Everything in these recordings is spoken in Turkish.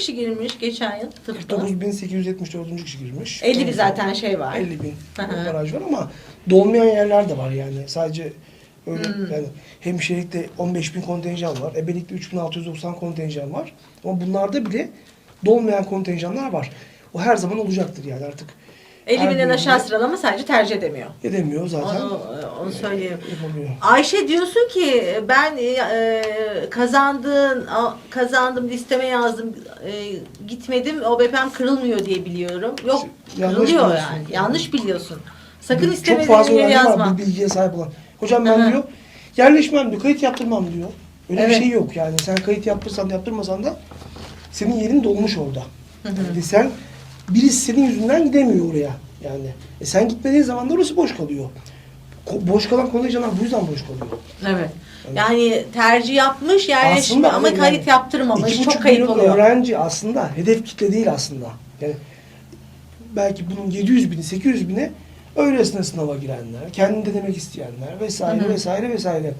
kişi girmiş geçen yıl tıpta? 49.874. kişi girmiş. 50 bin zaten şey var. 50 bin hı. baraj var ama dolmayan yerler de var yani. Sadece öyle Hmm. yani hemşirelikte 15 bin kontenjan var. Ebelikte 3690 kontenjan var. Ama bunlarda bile dolmayan kontenjanlar var. O her zaman olacaktır yani artık. 50 her binden bölümde aşağı sıralama sadece tercih edemiyor. Edemiyor zaten. Onu, onu söyleyeyim. Yapamıyor. Ayşe diyorsun ki ben e, kazandığın a- kazandım listeme yazdım e, gitmedim OBP'm kırılmıyor diye biliyorum. Yok Yanlış kırılıyor biliyorsun. yani. Yanlış biliyorsun. Sakın Çok istemediğin fazla yere öğrenci yazma. var bu bilgiye sahip olan. Hocam ben Hı hı. diyor yerleşmem diyor, kayıt yaptırmam diyor. Öyle Evet. bir şey yok yani. Sen kayıt yaptırsan da yaptırmasan da senin yerin dolmuş orada. Yani sen birisi senin yüzünden gidemiyor oraya yani. E sen gitmediğin zaman da orası boş kalıyor. Ko- boş kalan kontenjanlar bu yüzden boş kalıyor. Evet. Yani tercih yapmış yerleşme Aslında ama yani kayıt yaptırmamış. iki Çok buçuk kayıp milyon oluyor. öğrenci aslında hedef kitle değil aslında. Yani belki bunun 700 bini, 800 bini öylesine sınava girenler, kendini denemek isteyenler vesaire Hı hı. vesaire vesaire.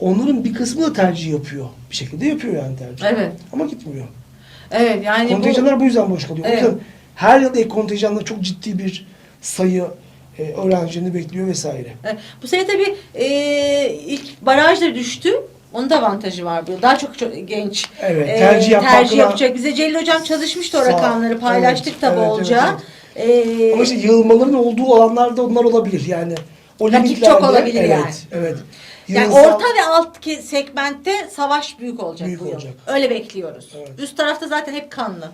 Onların bir kısmı da tercih yapıyor. Bir şekilde yapıyor yani tercih. Evet. Ama gitmiyor. Evet yani bu Kontenjanlar bu yüzden boş kalıyor. Evet. O yüzden her yıl ek kontenjanda çok ciddi bir sayı e, öğrencilerini bekliyor vesaire. E, Bu sene tabii e, ilk barajda düştü. Onun da avantajı var bu. Daha çok, çok genç Evet, e, tercih yapacak. Bize Celil Hocam çalışmıştı o Sağ- rakamları. Paylaştık evet, tabii evet, olacağı. evet, E, Ama işte yığılmaların olduğu alanlarda onlar olabilir yani. O Rakip limitlerde, çok olabilir evet, yani. Evet. yani orta ve alt segmentte savaş büyük olacak Büyük bu yıl. olacak. Öyle bekliyoruz. Evet. Üst tarafta zaten hep kanlı.